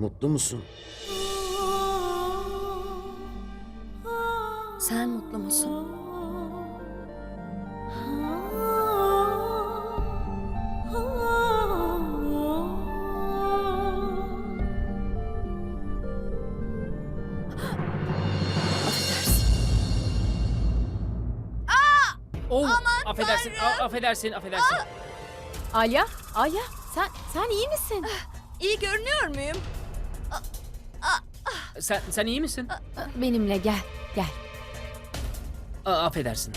Mutlu musun? Sen mutlu musun? Affedersin. Oh, affedersin, a- affedersin, affedersin. Alya, Alya sen sen iyi misin? İyi görünüyor muyum? Sen, sen iyi misin? Benimle gel, gel. A- affedersin.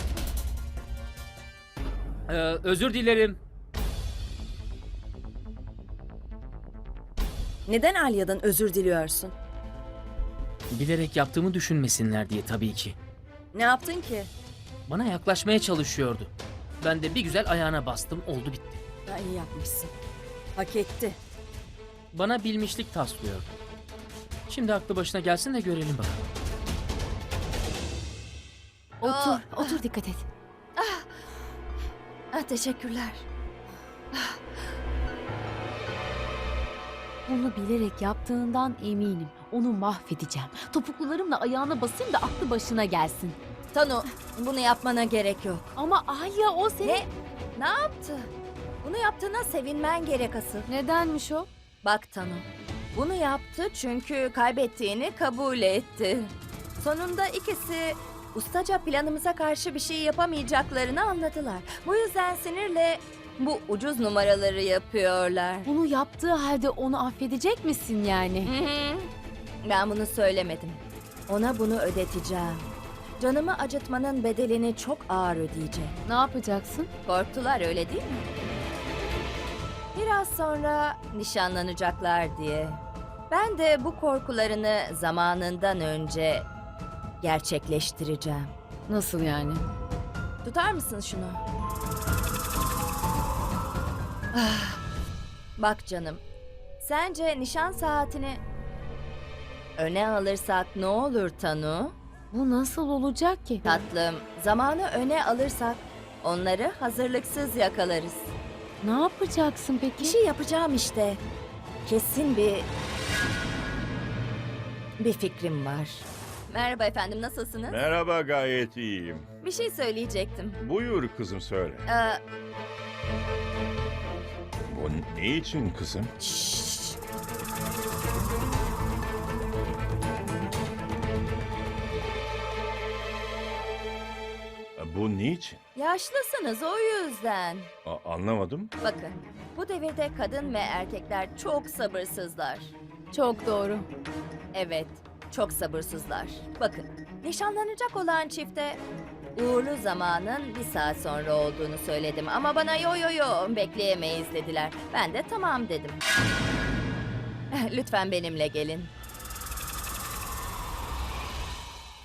Ee, özür dilerim. Neden Alya'dan özür diliyorsun? Bilerek yaptığımı düşünmesinler diye tabii ki. Ne yaptın ki? Bana yaklaşmaya çalışıyordu. Ben de bir güzel ayağına bastım, oldu bitti. Ya iyi yapmışsın. Hak etti. Bana bilmişlik taslıyordu. Şimdi aklı başına gelsin de görelim bakalım. Otur, otur dikkat et. Ah, teşekkürler. Bunu bilerek yaptığından eminim. Onu mahvedeceğim. Topuklularımla ayağına basayım da aklı başına gelsin. Tanu, bunu yapmana gerek yok. Ama Alya o seni... Ne? Ne yaptı? Bunu yaptığına sevinmen gerek asıl. Nedenmiş o? Bak Tanu, bunu yaptı çünkü kaybettiğini kabul etti. Sonunda ikisi ustaca planımıza karşı bir şey yapamayacaklarını anladılar. Bu yüzden sinirle bu ucuz numaraları yapıyorlar. Bunu yaptığı halde onu affedecek misin yani? Hı hı. Ben bunu söylemedim. Ona bunu ödeteceğim. Canımı acıtmanın bedelini çok ağır ödeyecek. Ne yapacaksın? Korktular öyle değil mi? Biraz sonra nişanlanacaklar diye. Ben de bu korkularını zamanından önce gerçekleştireceğim. Nasıl yani? Tutar mısın şunu? Ah, Bak canım. Sence nişan saatini öne alırsak ne olur Tanu? Bu nasıl olacak ki? Tatlım, zamanı öne alırsak onları hazırlıksız yakalarız. Ne yapacaksın peki? Bir şey yapacağım işte. Kesin bir... Bir fikrim var. Merhaba efendim, nasılsınız? Merhaba gayet iyiyim. Bir şey söyleyecektim. Buyur kızım söyle. Ee, Bu ne için kızım? şşş. Bu ne için? Yaşlısınız o yüzden. A- anlamadım. Bakın, bu devirde kadın ve erkekler çok sabırsızlar. Çok doğru. Evet, çok sabırsızlar. Bakın, nişanlanacak olan çifte uğurlu zamanın bir saat sonra olduğunu söyledim. Ama bana yo yo yo bekleyemeyiz dediler. Ben de tamam dedim. Lütfen benimle gelin.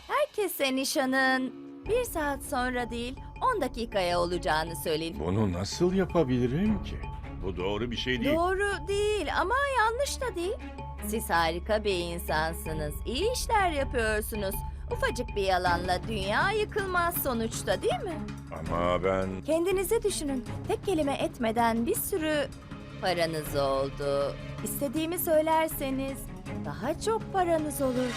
Herkese nişanın bir saat sonra değil 10 dakikaya olacağını söyleyin. Bunu nasıl yapabilirim ki? Bu doğru bir şey değil. Doğru değil ama yanlış da değil. Siz harika bir insansınız. İyi işler yapıyorsunuz. Ufacık bir yalanla dünya yıkılmaz sonuçta değil mi? Ama ben... Kendinizi düşünün. Tek kelime etmeden bir sürü paranız oldu. İstediğimi söylerseniz daha çok paranız olur.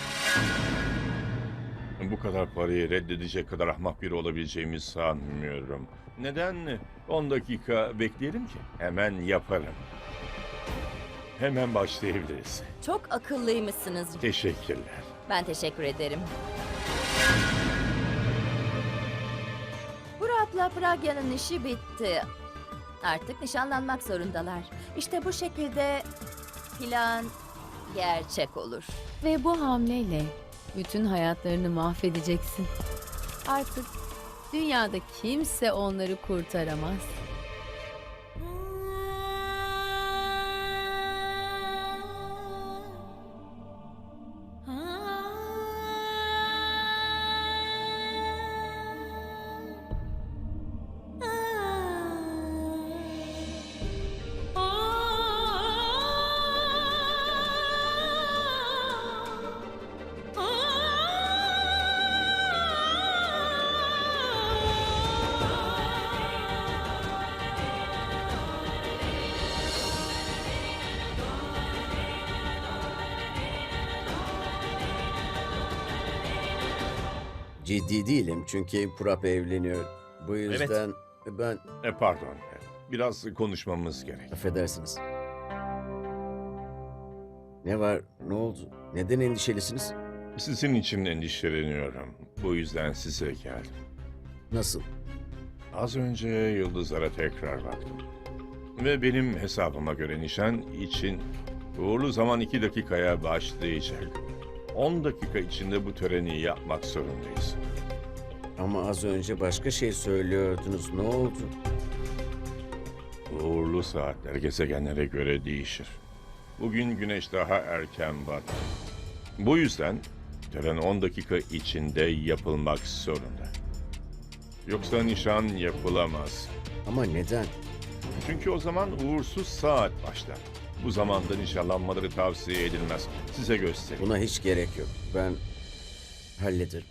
Bu kadar parayı reddedecek kadar ahmak biri olabileceğimi sanmıyorum. Neden 10 dakika bekleyelim ki? Hemen yaparım. Hemen başlayabiliriz. Çok akıllıymışsınız. Teşekkürler. Ben teşekkür ederim. Murat'la Pragya'nın işi bitti. Artık nişanlanmak zorundalar. İşte bu şekilde plan gerçek olur. Ve bu hamleyle bütün hayatlarını mahvedeceksin. Artık dünyada kimse onları kurtaramaz. Ciddi değilim çünkü Purap evleniyor. Bu yüzden ben E, pardon. Biraz konuşmamız gerek. affedersiniz. Ne var? Ne oldu? Neden endişelisiniz? Sizin için endişeleniyorum. Bu yüzden size geldim. Nasıl? Az önce yıldızlara tekrar baktım. Ve benim hesabıma göre nişan için uğurlu zaman iki dakikaya başlayacak. 10 dakika içinde bu töreni yapmak zorundayız. Ama az önce başka şey söylüyordunuz. Ne oldu? Uğurlu saatler gezegenlere göre değişir. Bugün güneş daha erken battı. Bu yüzden tören 10 dakika içinde yapılmak zorunda. Yoksa nişan yapılamaz. Ama neden? Çünkü o zaman uğursuz saat başlar. Bu zamanda nişanlanmaları tavsiye edilmez. Size göstereyim. Buna hiç gerek yok. Ben hallederim.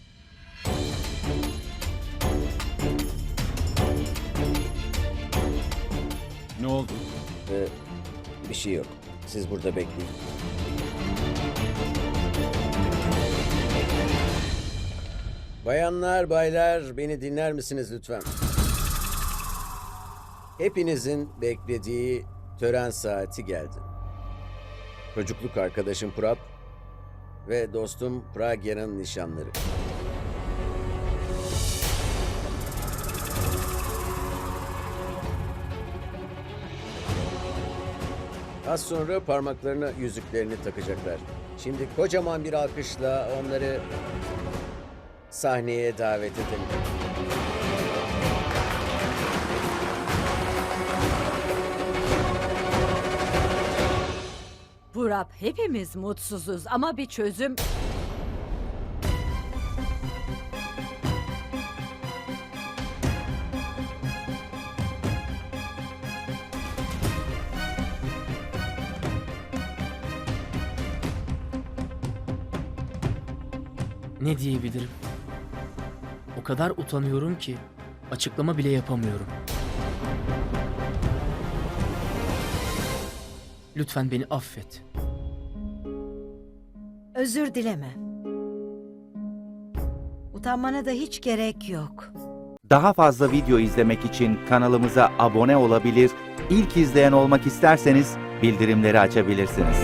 Ne oldu? Ee, bir şey yok. Siz burada bekleyin. Bayanlar, baylar beni dinler misiniz lütfen? Hepinizin beklediği tören saati geldi. Çocukluk arkadaşım Prap ve dostum Pragya'nın nişanları. Az sonra parmaklarına yüzüklerini takacaklar. Şimdi kocaman bir alkışla onları sahneye davet edelim. Burap hepimiz mutsuzuz ama bir çözüm... Ne diyebilirim? O kadar utanıyorum ki açıklama bile yapamıyorum. Lütfen beni affet. Özür dileme. Utanmana da hiç gerek yok. Daha fazla video izlemek için kanalımıza abone olabilir, ilk izleyen olmak isterseniz bildirimleri açabilirsiniz.